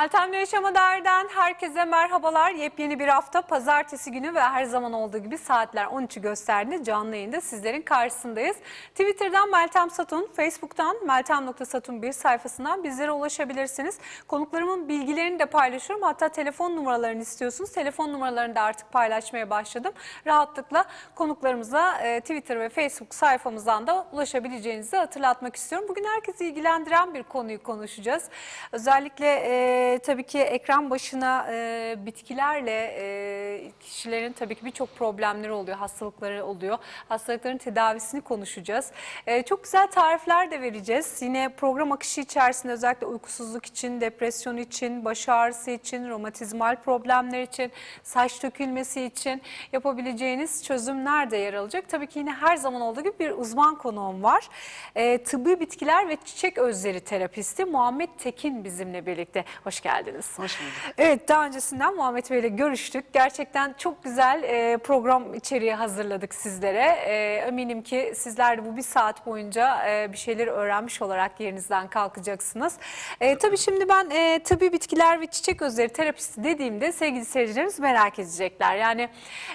Meltem'le Yaşama Dair'den herkese merhabalar. Yepyeni bir hafta pazartesi günü ve her zaman olduğu gibi saatler 13'ü gösterdiğinde canlı yayında sizlerin karşısındayız. Twitter'dan Meltem Satun, Facebook'tan meltem.satun1 sayfasından bizlere ulaşabilirsiniz. Konuklarımın bilgilerini de paylaşıyorum. Hatta telefon numaralarını istiyorsunuz. Telefon numaralarını da artık paylaşmaya başladım. Rahatlıkla konuklarımıza e, Twitter ve Facebook sayfamızdan da ulaşabileceğinizi hatırlatmak istiyorum. Bugün herkesi ilgilendiren bir konuyu konuşacağız. Özellikle e, tabii ki ekran başına e, bitkilerle e, kişilerin tabii ki birçok problemleri oluyor, hastalıkları oluyor. Hastalıkların tedavisini konuşacağız. E, çok güzel tarifler de vereceğiz. Yine program akışı içerisinde özellikle uykusuzluk için, depresyon için, baş ağrısı için, romatizmal problemler için, saç dökülmesi için yapabileceğiniz çözümler de yer alacak. Tabii ki yine her zaman olduğu gibi bir uzman konuğum var. E, tıbbi bitkiler ve çiçek özleri terapisti Muhammed Tekin bizimle birlikte. Hoş geldiniz. Hoş bulduk. Evet daha öncesinden Muhammed Bey ile görüştük. Gerçekten çok güzel e, program içeriği hazırladık sizlere. E, eminim ki sizler de bu bir saat boyunca e, bir şeyleri öğrenmiş olarak yerinizden kalkacaksınız. E, tabii şimdi ben e, tıbbi bitkiler ve çiçek özleri terapisti dediğimde sevgili seyircilerimiz merak edecekler. Yani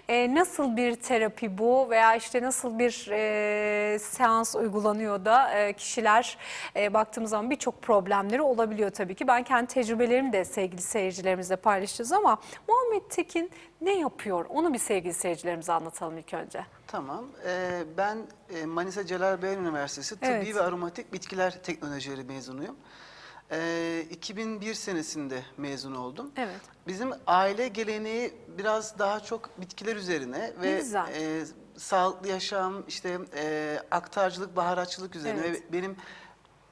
e, nasıl bir terapi bu veya işte nasıl bir e, seans uygulanıyor da e, kişiler e, baktığımız zaman birçok problemleri olabiliyor tabii ki. Ben kendi tecrübelerimi de sevgili seyircilerimizle paylaşacağız ama Muhammed Tekin ne yapıyor? Onu bir sevgili seyircilerimize anlatalım ilk önce. Tamam. Ee, ben e, Manisa Celal Bayar Üniversitesi Tıbbi Evet. ve Aromatik Bitkiler Teknolojileri mezunuyum. Ee, 2001 senesinde mezun oldum. Evet. Bizim aile geleneği biraz daha çok bitkiler üzerine ve e, sağlıklı yaşam, işte e, aktarcılık, baharatçılık üzerine Evet. ve benim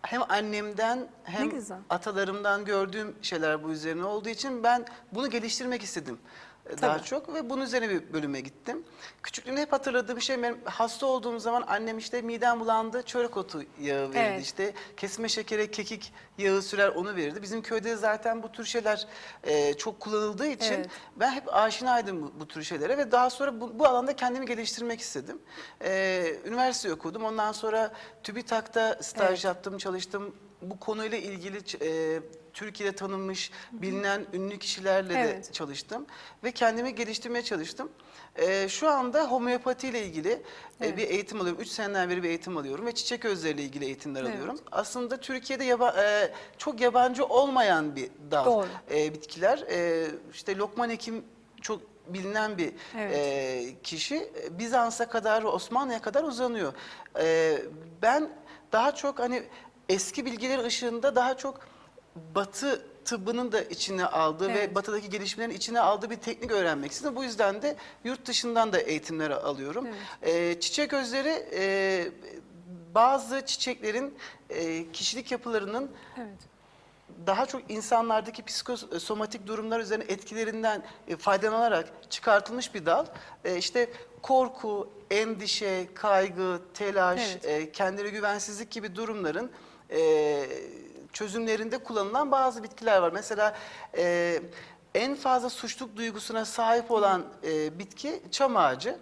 hem annemden hem güzel. atalarımdan gördüğüm şeyler bu üzerine olduğu için ben bunu geliştirmek istedim e, daha Tabii. çok ve bunun üzerine bir bölüme gittim. Küçüklüğümde hep hatırladığım şey benim hasta olduğum zaman annem işte midem bulandı çörek otu yağı verirdi Evet. işte kesme şekere kekik yağı sürer onu verirdi. Bizim köyde zaten bu tür şeyler e, çok kullanıldığı için Evet. ben hep aşinaydım bu, bu tür şeylere ve daha sonra bu, bu alanda kendimi geliştirmek istedim. E, üniversite okudum ondan sonra TÜBİTAK'ta staj Evet. yaptım çalıştım. Bu konuyla ilgili e, Türkiye'de tanınmış bilinen ünlü kişilerle Evet. de çalıştım ve kendimi geliştirmeye çalıştım. Ee, şu anda homeopati ile ilgili e, Evet. bir eğitim alıyorum. 3 seneden beri bir eğitim alıyorum ve çiçek özleriyle ilgili eğitimler Evet. alıyorum. Aslında Türkiye'de yaba- e, çok yabancı olmayan bir dal Doğru. e, bitkiler. E, işte Lokman Hekim çok bilinen bir Evet. e, kişi. E, Bizans'a kadar, Osmanlı'ya kadar uzanıyor. E, ben daha çok hani eski bilgiler ışığında daha çok Batı tıbbının da içine aldığı Evet. ve batıdaki gelişmelerin içine aldığı bir teknik öğrenmek istedim. Bu yüzden de yurt dışından da eğitimler alıyorum. Ee, çiçek özleri e, bazı çiçeklerin e, kişilik yapılarının Evet. daha çok insanlardaki psikosomatik durumlar üzerine etkilerinden e, faydalanarak çıkartılmış bir dal. E, işte korku, endişe, kaygı, telaş, Evet. e, kendine güvensizlik gibi durumların e, çözümlerinde kullanılan bazı bitkiler var. Mesela e, en fazla suçluluk duygusuna sahip olan e, bitki çam ağacı.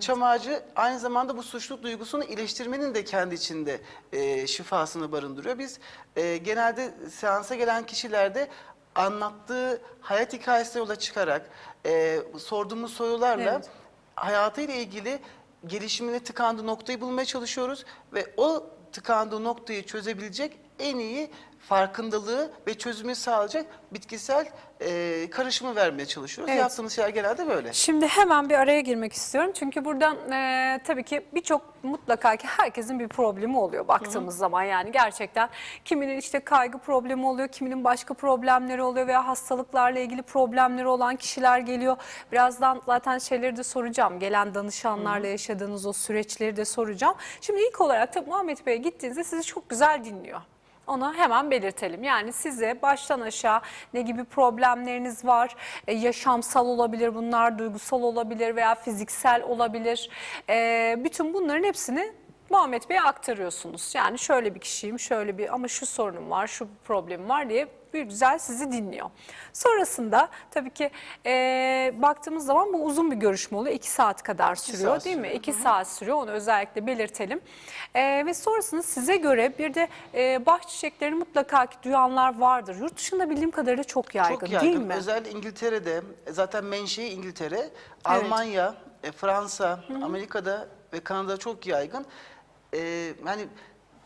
Çam ağacı aynı zamanda bu suçluluk duygusunu iyileştirmenin de kendi içinde e, şifasını barındırıyor. Biz e, genelde seansa gelen kişilerde anlattığı hayat hikayesine yola çıkarak e, sorduğumuz sorularla Evet. hayatıyla ilgili gelişimine tıkandığı noktayı bulmaya çalışıyoruz ve o tıkandığı noktayı çözebilecek en iyi farkındalığı ve çözümü sağlayacak bitkisel e, karışımı vermeye çalışıyoruz. Evet. Yaptığımız şeyler genelde böyle. Şimdi hemen bir araya girmek istiyorum. Çünkü buradan e, tabii ki birçok mutlaka ki herkesin bir problemi oluyor baktığımız zaman. Yani gerçekten kiminin işte kaygı problemi oluyor, kiminin başka problemleri oluyor veya hastalıklarla ilgili problemleri olan kişiler geliyor. Birazdan zaten şeyleri de soracağım. Gelen danışanlarla yaşadığınız o süreçleri de soracağım. Şimdi ilk olarak tabii Muhammed Bey'e gittiğinizde sizi çok güzel dinliyor. Onu hemen belirtelim. Yani size baştan aşağı ne gibi problemleriniz var? E, yaşamsal olabilir bunlar, duygusal olabilir veya fiziksel olabilir. E, bütün bunların hepsini Muhammed Bey'e aktarıyorsunuz. Yani şöyle bir kişiyim, şöyle bir ama şu sorunum var, şu problemim var diye bir güzel sizi dinliyor. Sonrasında tabii ki e, baktığımız zaman bu uzun bir görüşme oluyor. 2 saat kadar sürüyor saat değil mi? sürüyor. 2 saat sürüyor onu özellikle belirtelim. E, ve sonrasında size göre bir de e, bah çiçeklerini mutlaka ki duyanlar vardır. Yurt dışında bildiğim kadarıyla çok yaygın, Çok yaygın. değil mi? Özellikle İngiltere'de zaten menşei İngiltere, Almanya, e, Fransa, Amerika'da ve Kanada'da çok yaygın. E, yani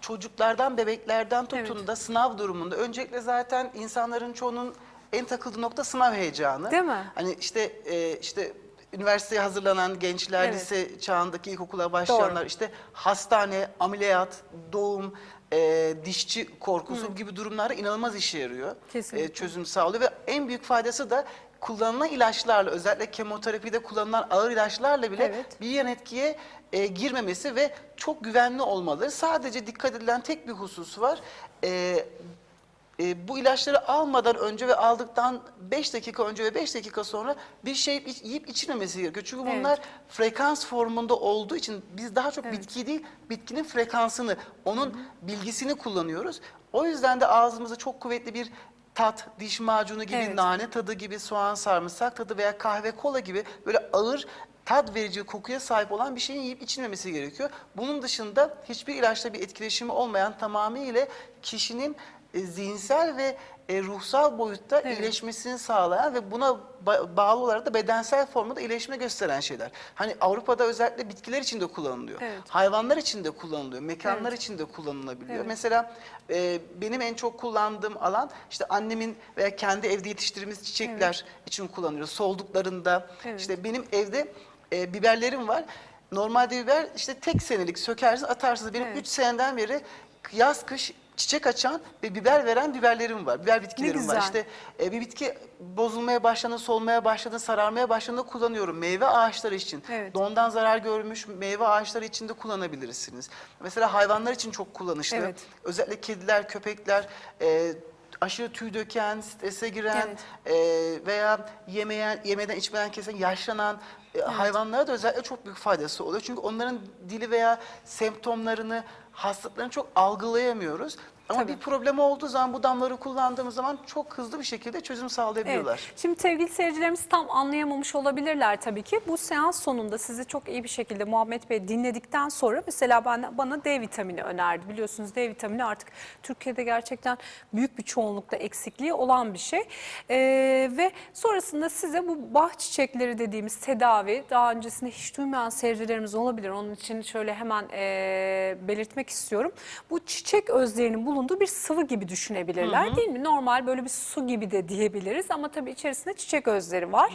çocuklardan, bebeklerden tutun Evet. da sınav durumunda öncelikle zaten insanların çoğunun en takıldığı nokta sınav heyecanı. Değil mi? Hani işte e, işte üniversiteye hazırlanan gençler, Evet. lise çağındaki ilkokula başlayanlar, işte hastane, ameliyat, doğum, e, dişçi korkusu gibi durumlarda inanılmaz işe yarıyor. Kesinlikle. E, çözüm sağlıyor ve en büyük faydası da kullanılan ilaçlarla özellikle kemoterapide kullanılan ağır ilaçlarla bile Evet. bir yan etkiye e, girmemesi ve çok güvenli olmaları. Sadece dikkat edilen tek bir husus var. E, e, bu ilaçları almadan önce ve aldıktan 5 dakika önce ve 5 dakika sonra bir şey iç- yiyip içilmemesi gerekiyor. Çünkü Evet. bunlar frekans formunda olduğu için biz daha çok bitki değil, bitkinin frekansını, onun bilgisini kullanıyoruz. O yüzden de ağzımıza çok kuvvetli bir tat, diş macunu gibi, Evet. nane tadı gibi, soğan sarımsak tadı veya kahve kola gibi böyle ağır tat verici kokuya sahip olan bir şeyin yiyip içilmemesi gerekiyor. Bunun dışında hiçbir ilaçla bir etkileşimi olmayan tamamıyla kişinin e, zihinsel ve e, ruhsal boyutta Evet. iyileşmesini sağlayan ve buna ba- bağlı olarak da bedensel formda iyileşme gösteren şeyler. Hani Avrupa'da özellikle bitkiler için de kullanılıyor. Evet. Hayvanlar için de kullanılıyor. Mekanlar Evet. için de kullanılabiliyor. Evet. Mesela e, benim en çok kullandığım alan işte annemin veya kendi evde yetiştirdiğimiz çiçekler için kullanıyoruz. Solduklarında Evet. işte benim evde e, biberlerim var. Normalde biber işte tek senelik sökersiniz atarsınız. Benim Evet. 3 seneden beri yaz kış çiçek açan ve biber veren biberlerim var. Biber bitkilerim var. güzel. İşte e, bir bitki bozulmaya başladığında, solmaya başladığında, sararmaya başladığında kullanıyorum. Meyve ağaçları için. Evet. Dondan zarar görmüş meyve ağaçları için de kullanabilirsiniz. Mesela hayvanlar için çok kullanışlı. Evet. Özellikle kediler, köpekler, e, aşırı tüy döken, strese giren Evet. e, veya yemeyen, yemeden içmeden kesen, yaşlanan e, hayvanlara da özellikle çok büyük faydası oluyor. Çünkü onların dili veya semptomlarını, hastalıklarını çok algılayamıyoruz. Ama Tabii. bir problem olduğu zaman bu damları kullandığımız zaman çok hızlı bir şekilde çözüm sağlayabiliyorlar. Evet. Şimdi sevgili seyircilerimiz tam anlayamamış olabilirler tabii ki. Bu seans sonunda sizi çok iyi bir şekilde Muhammed Bey dinledikten sonra mesela bana, bana D vitamini önerdi. Biliyorsunuz D vitamini artık Türkiye'de gerçekten büyük bir çoğunlukta eksikliği olan bir şey. Ee, ve sonrasında size bu bah çiçekleri dediğimiz tedavi daha öncesinde hiç duymayan seyircilerimiz olabilir. Onun için şöyle hemen ee, belirtmek istiyorum. Bu çiçek özlerinin bulunduğu bir sıvı gibi düşünebilirler değil mi? Normal böyle bir su gibi de diyebiliriz ama tabii içerisinde çiçek özleri var.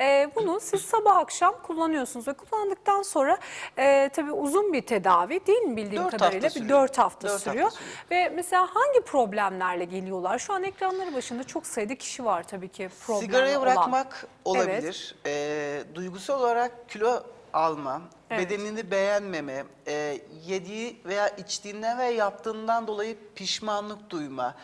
Ee, bunu siz sabah akşam kullanıyorsunuz ve kullandıktan sonra e, tabii uzun bir tedavi değil mi bildiğim Dört kadarıyla? Bir sürüyor. 4 hafta Dört hafta sürüyor. sürüyor. Ve mesela hangi problemlerle geliyorlar? Şu an ekranları başında çok sayıda kişi var tabii ki problemli Sigarayı olan. bırakmak olabilir. Ee, duygusal olarak kilo alma, Evet. bedenini beğenmeme, e, yediği veya içtiğinden veya yaptığından dolayı pişmanlık duyma,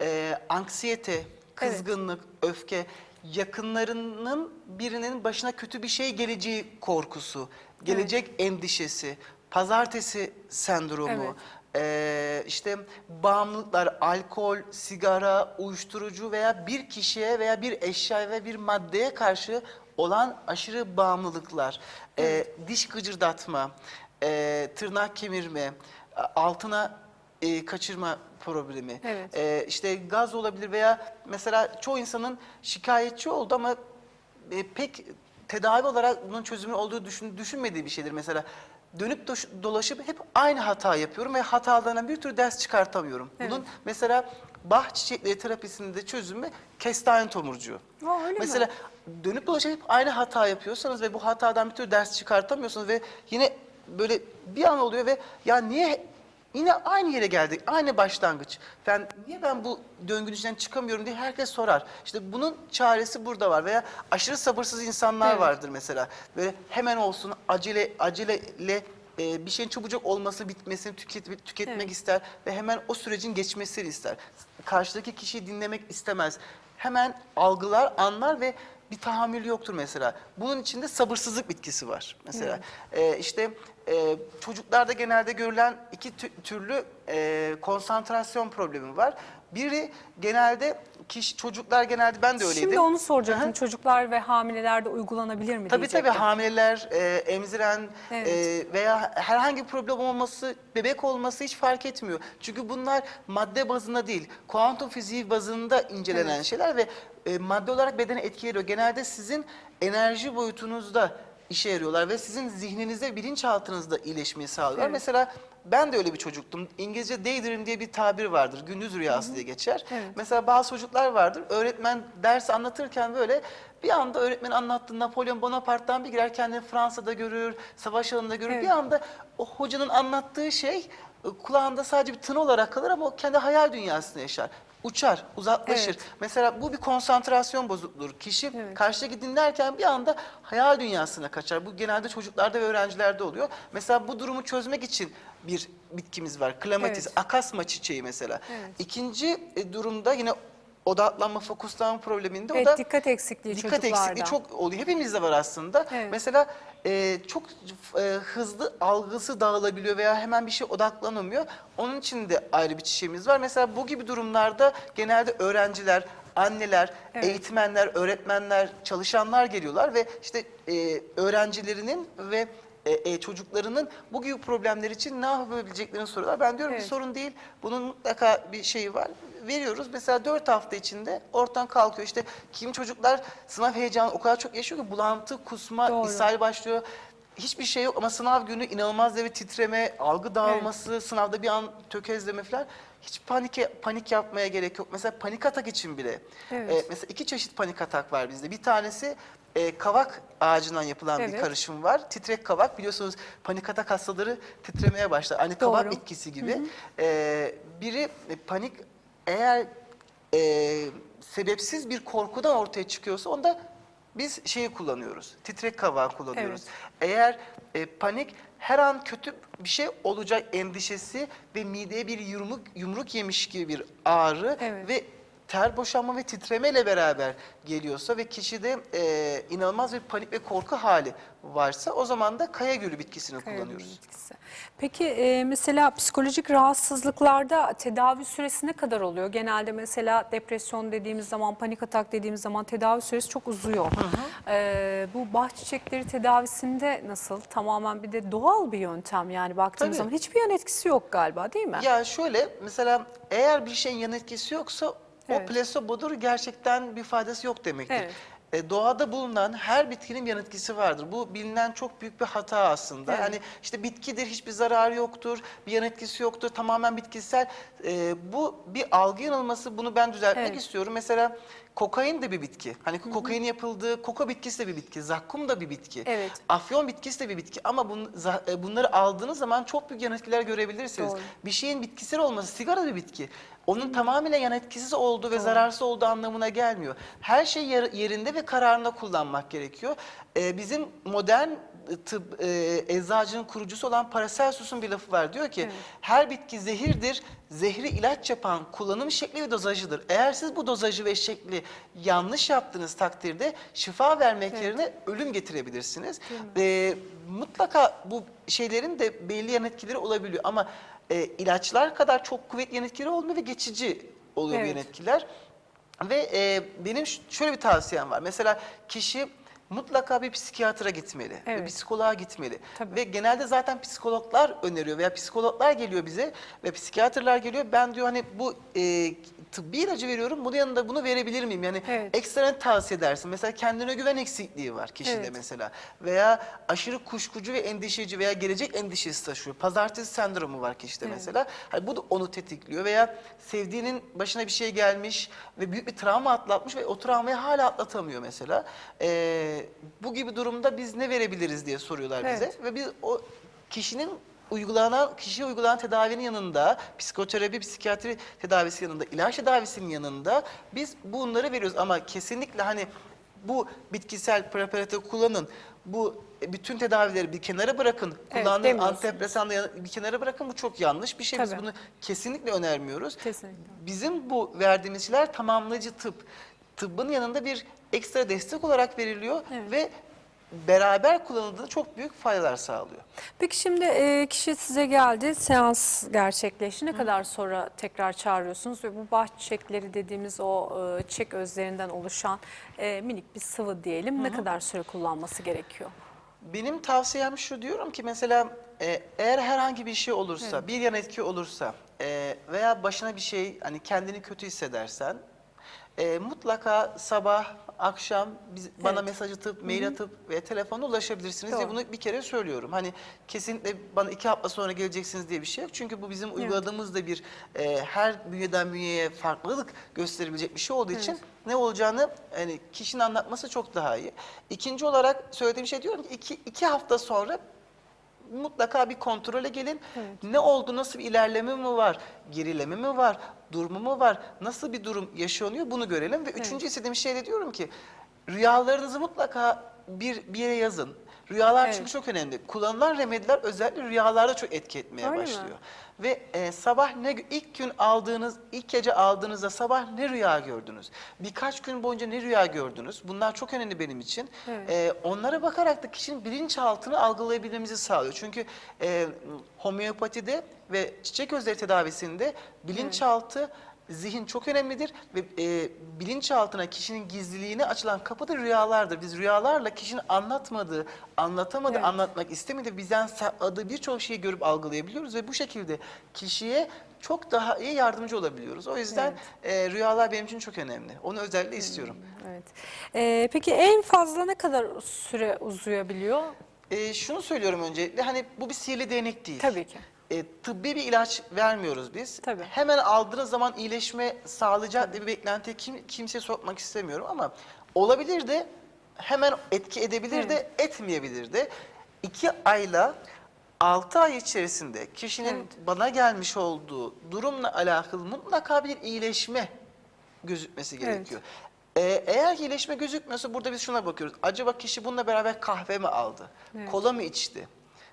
e, anksiyete, kızgınlık, öfke, yakınlarının birinin başına kötü bir şey geleceği korkusu, gelecek endişesi, pazartesi sendromu, ee, işte bağımlılıklar, alkol, sigara, uyuşturucu veya bir kişiye veya bir eşyaya ve bir maddeye karşı olan aşırı bağımlılıklar, ee, diş gıcırdatma, ee, tırnak kemirme, altına ee, kaçırma problemi, Evet. ee, işte gaz olabilir veya mesela çoğu insanın şikayetçi oldu ama e, pek tedavi olarak bunun çözümü olduğu düşün, düşünmediği bir şeydir. Mesela dönüp dolaşıp hep aynı hata yapıyorum ve hatalarından bir türlü ders çıkartamıyorum. Evet. Bunun mesela bah çiçekleri terapisinde çözümü kestane tomurcuğu. Aa, öyle mi? Dönüp dolaşıp hep aynı hata yapıyorsanız ve bu hatadan bir türlü ders çıkartamıyorsunuz ve yine böyle bir an oluyor ve ya niye yine aynı yere geldik, aynı başlangıç. Ben niye ben bu döngünün içinden çıkamıyorum diye herkes sorar. İşte bunun çaresi burada var veya aşırı sabırsız insanlar Evet. vardır mesela. Böyle hemen olsun, acele aceleyle e, bir şeyin çabucak olması, bitmesini tüket, tüketmek Evet. ister ve hemen o sürecin geçmesini ister. Karşıdaki kişiyi dinlemek istemez. Hemen algılar, anlar ve bir tahammül yoktur mesela. Bunun içinde sabırsızlık bitkisi var mesela. Ee, işte e, çocuklarda genelde görülen iki tü- türlü e, konsantrasyon problemi var. Biri genelde kişi çocuklar genelde ben de öyleydim. Şimdi onu soracaktım. Aha. Çocuklar ve hamilelerde uygulanabilir mi Tabii tabii hamileler, e, emziren Evet. e, veya herhangi bir problem olması, bebek olması hiç fark etmiyor. Çünkü bunlar madde bazında değil, kuantum fiziği bazında incelenen Evet. şeyler ve e, madde olarak bedene etki ediyor. Genelde sizin enerji boyutunuzda işe yarıyorlar ve sizin zihninizde, bilinçaltınızda iyileşmeyi sağlıyorlar. Evet. Mesela ben de öyle bir çocuktum. İngilizce daydream diye bir tabir vardır. Gündüz rüyası diye geçer. Evet. Mesela bazı çocuklar vardır. Öğretmen ders anlatırken böyle bir anda öğretmen anlattığı Napolyon Bonaparte'dan bir girer kendini Fransa'da görür, savaş alanında görür. Evet. Bir anda o hocanın anlattığı şey e, kulağında sadece bir tını olarak kalır ama o kendi hayal dünyasında yaşar. Uçar, uzaklaşır. Evet. Mesela bu bir konsantrasyon bozukluğudur. Kişi Evet. karşıdaki dinlerken bir anda hayal dünyasına kaçar. Bu genelde çocuklarda ve öğrencilerde oluyor. Mesela bu durumu çözmek için bir bitkimiz var. Klematis, Evet. akasma çiçeği mesela. Evet. İkinci e, durumda yine odaklanma, fokuslanma probleminde o Evet, da dikkat eksikliği dikkat eksikliği çok oluyor. Hepimizde var aslında. Evet. Mesela e, çok e, hızlı algısı dağılabiliyor veya hemen bir şey odaklanamıyor. Onun için de ayrı bir çiçeğimiz var. Mesela bu gibi durumlarda genelde öğrenciler, anneler, Evet. eğitmenler, öğretmenler, çalışanlar geliyorlar ve işte e, öğrencilerinin ve e, e, çocuklarının bu gibi problemler için ne yapabileceklerini soruyorlar. Ben diyorum Evet. bir sorun değil. Bunun mutlaka bir şeyi var. Veriyoruz. Mesela 4 hafta içinde ortadan kalkıyor. İşte kim çocuklar sınav heyecanı o kadar çok yaşıyor ki bulantı, kusma, Doğru. ishal başlıyor. Hiçbir şey yok ama sınav günü inanılmaz bir titreme, algı dağılması, sınavda bir an tökezleme falan. Hiç panik panik yapmaya gerek yok. Mesela panik atak için bile. Evet. e, mesela iki çeşit panik atak var bizde. Bir tanesi e, kavak ağacından yapılan bir Evet. karışım var. Titrek kavak biliyorsunuz panik atak hastaları titremeye başlar. Aynı kavak Doğru. bitkisi gibi. E, biri e, panik eğer e, sebepsiz bir korkudan ortaya çıkıyorsa onda biz şeyi kullanıyoruz. Titrek kavağı kullanıyoruz. Eğer e, panik her an kötü bir şey olacak endişesi ve mideye bir yumruk yumruk yemiş gibi bir ağrı Evet. ve ter boşanma ve titremeyle beraber geliyorsa ve kişide e, inanılmaz bir panik ve korku hali varsa o zaman da kaya gölü bitkisini Kaya kullanıyoruz. bitkisi. Peki e, mesela psikolojik rahatsızlıklarda tedavi süresi ne kadar oluyor? Genelde mesela depresyon dediğimiz zaman, panik atak dediğimiz zaman tedavi süresi çok uzuyor. E, bu bah çiçekleri tedavisinde nasıl? Tamamen bir de doğal bir yöntem yani baktığımız Tabii. zaman hiçbir yan etkisi yok galiba değil mi? Ya şöyle mesela eğer bir şeyin yan etkisi yoksa Evet. o plasebodur gerçekten bir faydası yok demektir. Evet. E, doğada bulunan her bitkinin yan etkisi vardır. Bu bilinen çok büyük bir hata aslında. Evet. Hani işte bitkidir, hiçbir zararı yoktur, bir yan etkisi yoktur, tamamen bitkisel. E, bu bir algı yanılması, bunu ben düzeltmek Evet. istiyorum. Mesela kokain de bir bitki. Hani kokain yapıldığı, koka bitkisi de bir bitki, zakkum da bir bitki. Evet. Afyon bitkisi de bir bitki ama bun- e, bunları aldığınız zaman çok büyük yan etkiler görebilirsiniz. Doğru. Bir şeyin bitkisel olması, sigara da bir bitki. Onun tamamıyla yan etkisiz olduğu ve zararsız olduğu anlamına gelmiyor. Her şey yer- yerinde ve kararında kullanmak gerekiyor. Ee, bizim modern tıp e, eczacının kurucusu olan Paracelsus'un bir lafı var. Diyor ki Evet. her bitki zehirdir. Zehri ilaç yapan kullanım şekli ve dozajıdır. Eğer siz bu dozajı ve şekli yanlış yaptığınız takdirde şifa vermek Evet. yerine ölüm getirebilirsiniz. Ee, mutlaka bu şeylerin de belli yan etkileri olabiliyor ama e, ilaçlar kadar çok kuvvetli yan etkileri olmuyor ve geçici oluyor bu yan Evet. etkiler. Ve e, benim şöyle bir tavsiyem var. Mesela kişi mutlaka bir psikiyatra gitmeli, bir Evet. psikoloğa gitmeli. Tabii. Ve genelde zaten psikologlar öneriyor veya psikologlar geliyor bize ve psikiyatrlar geliyor. Ben diyor hani bu e, tıbbi ilacı veriyorum, bunun yanında bunu verebilir miyim? Yani Evet. ekstra ne tavsiye edersin? Mesela kendine güven eksikliği var kişide Evet. mesela. Veya aşırı kuşkucu ve endişeci veya gelecek endişesi taşıyor. Pazartesi sendromu var kişide Evet. mesela. Hani bu da onu tetikliyor veya sevdiğinin başına bir şey gelmiş ve büyük bir travma atlatmış ve o travmayı hala atlatamıyor mesela. Ee, bu gibi durumda biz ne verebiliriz diye soruyorlar bize Evet. ve biz o kişinin uygulanan kişiye uygulanan tedavinin yanında psikoterapi, psikiyatri tedavisi yanında, ilaç tedavisinin yanında biz bunları veriyoruz ama kesinlikle hani bu bitkisel preparatı kullanın. Bu e, bütün tedavileri bir kenara bırakın. Evet, Kullandığınız demiyorsunuz. antidepresan da bir kenara bırakın. Bu çok yanlış bir şey. Biz Tabii. bunu kesinlikle önermiyoruz. Kesinlikle. Bizim bu verdiğimiz şeyler tamamlayıcı tıp. Tıbbın yanında bir ekstra destek olarak veriliyor Evet. ve beraber kullanıldığında çok büyük faydalar sağlıyor. Peki şimdi e, kişi size geldi, seans gerçekleşti. Ne kadar sonra tekrar çağırıyorsunuz ve bu baş çiçekleri dediğimiz o e, çiçek özlerinden oluşan e, minik bir sıvı diyelim. Ne kadar süre kullanması gerekiyor? Benim tavsiyem şu diyorum ki mesela e, eğer herhangi bir şey olursa, bir yan etki olursa e, veya başına bir şey hani kendini kötü hissedersen e, mutlaka sabah, akşam biz, bana Evet. mesaj atıp, mail atıp ve telefonla ulaşabilirsiniz diye Doğru. bunu bir kere söylüyorum. Hani kesinlikle bana iki hafta sonra geleceksiniz diye bir şey yok. Çünkü bu bizim uyguladığımız da bir e, her bünyeden bünyeye farklılık gösterebilecek bir şey olduğu için ne olacağını hani kişinin anlatması çok daha iyi. İkinci olarak söylediğim şey diyorum ki iki, iki hafta sonra mutlaka bir kontrole gelin. Ne oldu, nasıl bir ilerleme mi var, gerileme mi var, durumu mu var, nasıl bir durum yaşanıyor bunu görelim. Ve üçüncü istediğim şey de diyorum ki rüyalarınızı mutlaka bir, bir yere yazın. Rüyalar Evet. çünkü çok önemli. Kullanılan remediler özellikle rüyalarda çok etki etmeye Öyle mi? başlıyor. Ve e, sabah ne ilk gün aldığınız, ilk gece aldığınızda sabah ne rüya gördünüz? Birkaç gün boyunca ne rüya gördünüz? Bunlar çok önemli benim için. Evet. E, onlara bakarak da kişinin bilinçaltını algılayabilmemizi sağlıyor. Çünkü e, homeopatide ve çiçek özleri tedavisinde bilinçaltı zihin çok önemlidir ve e, bilinçaltına kişinin gizliliğine açılan kapı da rüyalardır. Biz rüyalarla kişinin anlatmadığı, anlatamadığı, Evet. anlatmak istemediği, bizden sakladığı birçok şeyi görüp algılayabiliyoruz ve bu şekilde kişiye çok daha iyi yardımcı olabiliyoruz. O yüzden e, rüyalar benim için çok önemli. Onu özellikle istiyorum. Evet. E, peki en fazla ne kadar süre uzayabiliyor? E, şunu söylüyorum öncelikle hani bu bir sihirli değnek değil. Tabii ki. E, tıbbi bir ilaç vermiyoruz biz. Tabii. Hemen aldığınız zaman iyileşme sağlayacak diye bir beklentiye kim, kimseye sokmak istemiyorum ama olabilir de hemen etki edebilir de etmeyebilir de. İki ayla altı ay içerisinde kişinin Evet. bana gelmiş olduğu durumla alakalı mutlaka bir iyileşme gözükmesi gerekiyor. Ee, eğer iyileşme gözükmüyorsa burada biz şuna bakıyoruz. Acaba kişi bununla beraber kahve mi aldı? Evet. Kola mı içti?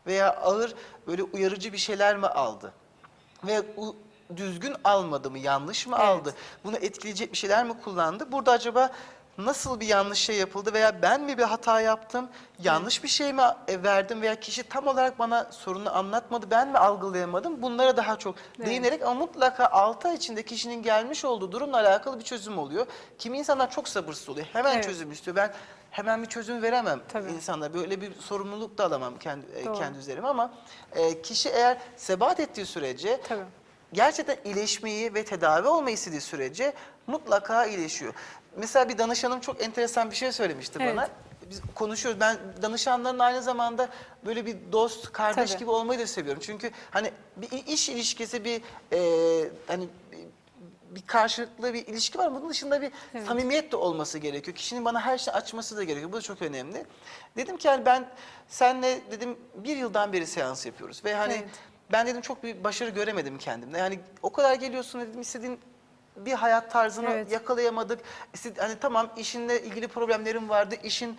Veya ağır böyle uyarıcı bir şeyler mi aldı? Ve düzgün almadı mı? Yanlış mı Evet. aldı? Bunu etkileyecek bir şeyler mi kullandı? Burada acaba nasıl bir yanlış şey yapıldı veya ben mi bir hata yaptım? Yanlış bir şey mi e, verdim veya kişi tam olarak bana sorunu anlatmadı, ben mi algılayamadım? Bunlara daha çok Evet. değinerek ama mutlaka 6 ay içinde kişinin gelmiş olduğu durumla alakalı bir çözüm oluyor. Kimi insanlar çok sabırsız oluyor. Hemen Evet. çözüm istiyor. Ben hemen bir çözüm veremem Tabii. insanlara. Böyle bir sorumluluk da alamam kendi, e, Doğru. kendi üzerime ama e, kişi eğer sebat ettiği sürece Tabii. gerçekten iyileşmeyi ve tedavi olmayı istediği sürece mutlaka iyileşiyor. Mesela bir danışanım çok enteresan bir şey söylemişti Evet. bana. Biz konuşuyoruz. Ben danışanların aynı zamanda böyle bir dost, kardeş Tabii. gibi olmayı da seviyorum. Çünkü hani bir iş ilişkisi bir e, hani bir- karşılıklı bir ilişki var. Bunun dışında bir Evet. samimiyet de olması gerekiyor. Kişinin bana her şeyi açması da gerekiyor. Bu da çok önemli. Dedim ki yani ben senle dedim bir yıldan beri seans yapıyoruz ve hani Evet. ben dedim çok bir başarı göremedim kendimde. Yani o kadar geliyorsun dedim istediğin bir hayat tarzını Evet. yakalayamadık. Hani tamam işinle ilgili problemlerin vardı. İşin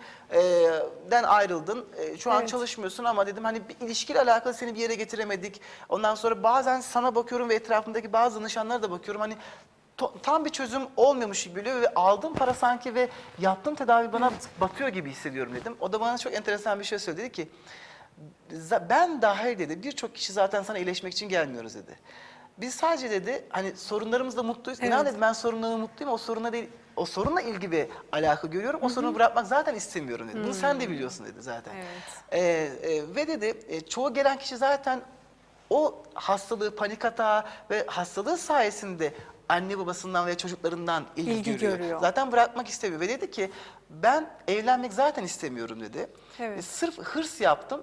e, ayrıldın. E, şu an Evet. çalışmıyorsun ama dedim hani bir ilişkiyle alakalı seni bir yere getiremedik. Ondan sonra bazen sana bakıyorum ve etrafımdaki bazı danışanlara da bakıyorum. Hani tam bir çözüm olmuyormuş gibi geliyor ve aldığım para sanki ve yaptığım tedavi bana batıyor gibi hissediyorum dedim. O da bana çok enteresan bir şey söyledi Dedi ki "Za- ben dahil dedi birçok kişi zaten sana iyileşmek için gelmiyoruz dedi. Biz sadece dedi hani sorunlarımızla mutluyuz. İnan Evet. dedi ben sorunlarımla mutluyum o sorunla değil o sorunla ilgi ve alaka görüyorum. O sorunu bırakmak zaten istemiyorum dedi. Bunu sen de biliyorsun dedi zaten. Evet. Ee, e, ve dedi e, çoğu gelen kişi zaten o hastalığı, panik atağı ve hastalığı sayesinde anne babasından ve çocuklarından ilgi, İlgi görüyor. görüyor. Zaten bırakmak istemiyor ve dedi ki ben evlenmek zaten istemiyorum dedi. Evet. E, sırf hırs yaptım.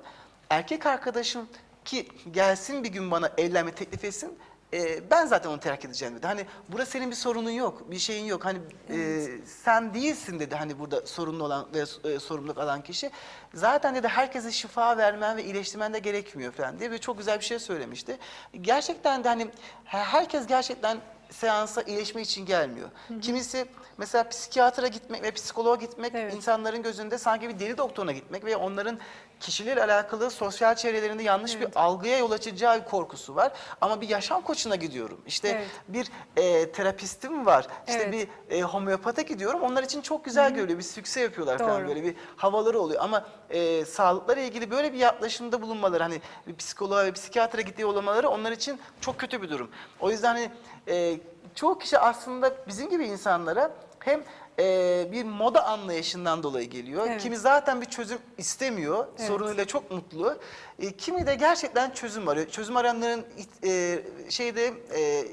Erkek arkadaşım ki gelsin bir gün bana evlenme teklif etsin. E, ben zaten onu terk edeceğim dedi. Hani burada senin bir sorunun yok, bir şeyin yok. Hani e, sen değilsin dedi hani burada sorunlu olan ve e, sorumluluk alan kişi. Zaten dedi herkese şifa vermen ve iyileştirmen de gerekmiyor falan diye ve çok güzel bir şey söylemişti. Gerçekten de hani her- herkes gerçekten seansa iyileşme için gelmiyor. Kimisi mesela psikiyatra gitmek ve psikoloğa gitmek Evet. insanların gözünde sanki bir deli doktoruna gitmek ve onların kişiyle alakalı sosyal çevrelerinde yanlış bir algıya yol açacağı bir korkusu var. Ama bir yaşam koçuna gidiyorum. İşte Evet. bir e, terapistim var. İşte Evet. bir e, homeopata gidiyorum. Onlar için çok güzel görülüyor. Bir sükse yapıyorlar falan Doğru. böyle bir havaları oluyor. Ama e, sağlıklara ilgili böyle bir yaklaşımda bulunmaları hani bir psikoloğa ve psikiyatra gittiği olamaları onlar için çok kötü bir durum. O yüzden hani e, çoğu kişi aslında bizim gibi insanlara hem e, bir moda anlayışından dolayı geliyor. Evet. Kimi zaten bir çözüm istemiyor. Evet. Sorunuyla çok mutlu. E, kimi de gerçekten çözüm arıyor. Çözüm arayanların e, şeyde e,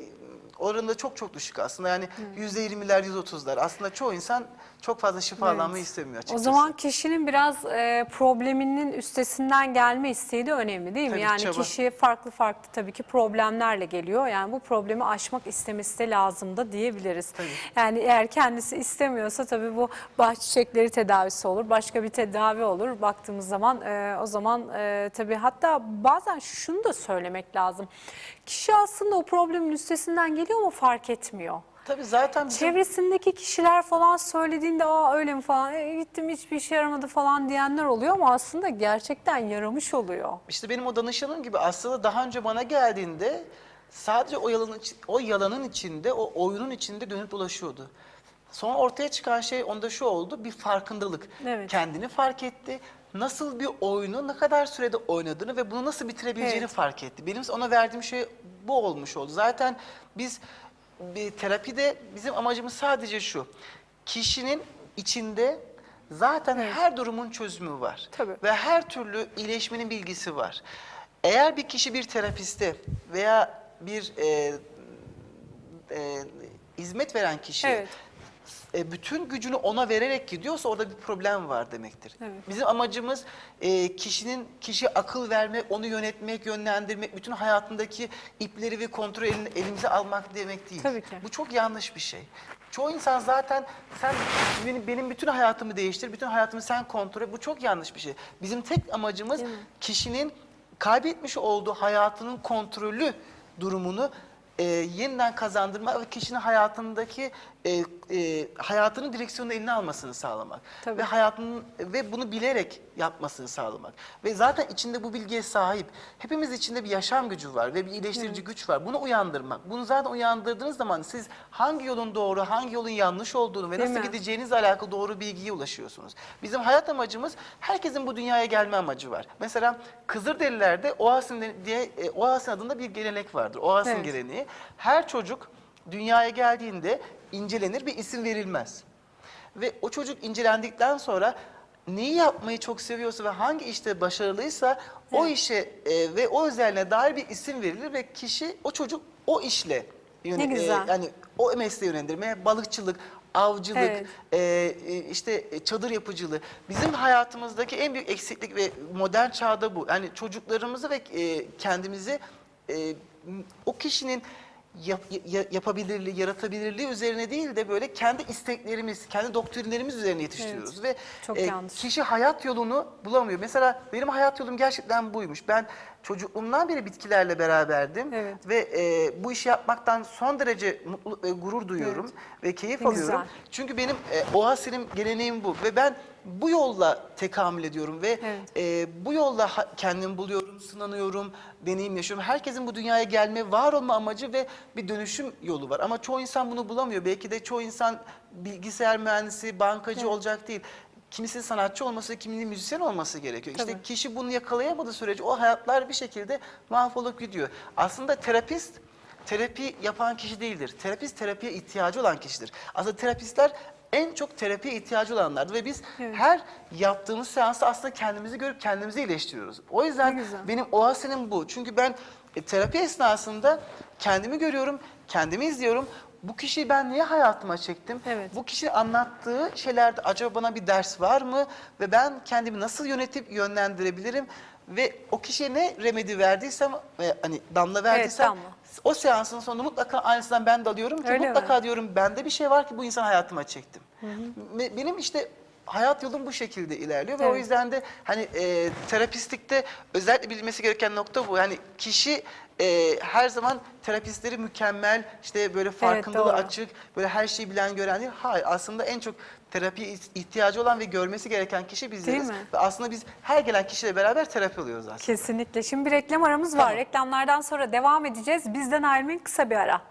oranında çok çok düşük aslında. Yani yüzde yirmiler, yüzde otuzlar. Aslında çoğu insan çok fazla şifalanmayı istemiyor O açıkçası. zaman kişinin biraz e, probleminin üstesinden gelme isteği de önemli değil mi? Tabii, yani çaba. kişi farklı farklı tabii ki problemlerle geliyor. Yani bu problemi aşmak istemesi de lazım da diyebiliriz. Tabii. Yani eğer kendisi istemiyorsa tabii bu bahçe çiçekleri tedavisi olur. Başka bir tedavi olur. Baktığımız zaman e, o zaman e, tabii hatta bazen şunu da söylemek lazım. Kişi aslında o problemin üstesinden geliyor ama fark etmiyor. Tabii zaten bizim Çevresindeki kişiler falan söylediğinde aa öyle mi falan e, gittim hiçbir işe yaramadı falan diyenler oluyor ama aslında gerçekten yaramış oluyor. İşte benim o danışanım gibi aslında daha önce bana geldiğinde sadece o yalanın, o yalanın içinde, o oyunun içinde dönüp dolaşıyordu. Sonra ortaya çıkan şey onda şu oldu, bir farkındalık. Evet. Kendini fark etti. Nasıl bir oyunu ne kadar sürede oynadığını ve bunu nasıl bitirebileceğini Evet. fark etti. Benim ona verdiğim şey bu olmuş oldu. Zaten biz bir terapide bizim amacımız sadece şu. Kişinin içinde zaten Evet. her durumun çözümü var. Tabii. Ve her türlü iyileşmenin bilgisi var. Eğer bir kişi bir terapiste veya bir e, e, hizmet veren kişi Evet. E, bütün gücünü ona vererek gidiyorsa orada bir problem var demektir. Evet. Bizim amacımız e, kişinin kişi akıl vermek, onu yönetmek, yönlendirmek, bütün hayatındaki ipleri ve kontrolü elini- elimize almak demek değil. Tabii ki. Bu çok yanlış bir şey. Çoğu insan zaten sen benim, benim bütün hayatımı değiştir, bütün hayatımı sen kontrol et. Bu çok yanlış bir şey. Bizim tek amacımız kişinin kaybetmiş olduğu hayatının kontrolü durumunu e, yeniden kazandırmak ve kişinin hayatındaki e, e, hayatının direksiyonunu eline almasını sağlamak Tabii. ve hayatının ve bunu bilerek yapmasını sağlamak. Ve zaten içinde bu bilgiye sahip hepimiz içinde bir yaşam gücü var ve bir iyileştirici güç var. Bunu uyandırmak. Bunu zaten uyandırdığınız zaman siz hangi yolun doğru hangi yolun yanlış olduğunu ve Değil nasıl mi? gideceğinizle alakalı doğru bilgiye ulaşıyorsunuz. Bizim hayat amacımız herkesin bu dünyaya gelme amacı var. Mesela Kızılderililerde Oasin diye e, Oasin adında bir gelenek vardır. Oasin Evet. geleneği. Her çocuk dünyaya geldiğinde incelenir bir isim verilmez. Ve o çocuk incelendikten sonra neyi yapmayı çok seviyorsa ve hangi işte başarılıysa o işe e, ve o özelliğine dair bir isim verilir ve kişi o çocuk o işle yöne- Ne güzel. yani o mesleği yönlendirmeye balıkçılık, avcılık, Evet. e, e, işte e, çadır yapıcılığı. Bizim hayatımızdaki en büyük eksiklik ve modern çağda bu. Yani çocuklarımızı ve e, kendimizi e, o kişinin yap- ya- yapabilirliği, yaratabilirliği üzerine değil de böyle kendi isteklerimiz, kendi doktrinlerimiz üzerine yetiştiriyoruz. Ve çok e, yanlış. kişi hayat yolunu bulamıyor. Mesela benim hayat yolum gerçekten buymuş. Ben çocukluğumdan beri bitkilerle beraberdim. Evet. Ve e, bu işi yapmaktan son derece mutlu ve gurur duyuyorum ve keyif Ne alıyorum. güzel. Çünkü benim e, OHASİ'nin geleneğim bu ve ben bu yolla tekamül ediyorum ve Evet. e, bu yolla kendimi buluyorum, sınanıyorum, deneyim yaşıyorum. Herkesin bu dünyaya gelme, var olma amacı ve bir dönüşüm yolu var. Ama çoğu insan bunu bulamıyor. Belki de çoğu insan bilgisayar mühendisi, bankacı olacak değil. Kimisi sanatçı olması, kiminin müzisyen olması gerekiyor. İşte Tabii. kişi bunu yakalayamadığı sürece o hayatlar bir şekilde mahvolup gidiyor. Aslında terapist terapi yapan kişi değildir. Terapist terapiye ihtiyacı olan kişidir. Aslında terapistler en çok terapiye ihtiyacı olanlardır ve biz Evet. her yaptığımız seansta aslında kendimizi görüp kendimizi iyileştiriyoruz. O yüzden benim oasenim bu. Çünkü ben e, terapi esnasında kendimi görüyorum, kendimi izliyorum. Bu kişiyi ben niye hayatıma çektim? Evet. Bu kişi anlattığı şeylerde acaba bana bir ders var mı? Ve ben kendimi nasıl yönetip yönlendirebilirim? Ve o kişiye ne remedi verdiysem, ve hani damla verdiysem damla. o seansın sonunda mutlaka aynısından ben de alıyorum ki Öyle mi? mutlaka diyorum bende bir şey var ki bu insan hayatıma çektim. Ve Benim işte hayat yolum bu şekilde ilerliyor ve o Evet. yüzden de hani e, terapistlikte özellikle bilmesi gereken nokta bu. Yani kişi e, her zaman terapistleri mükemmel, işte böyle farkındalığı doğru. açık, böyle her şeyi bilen gören değil. Hayır aslında en çok terapiye ihtiyacı olan ve görmesi gereken kişi bizleriz. Ve aslında biz her gelen kişiyle beraber terapi alıyoruz aslında. Kesinlikle. Şimdi bir reklam aramız var. Reklamlardan sonra devam edeceğiz. Bizden ayrılmayın kısa bir ara.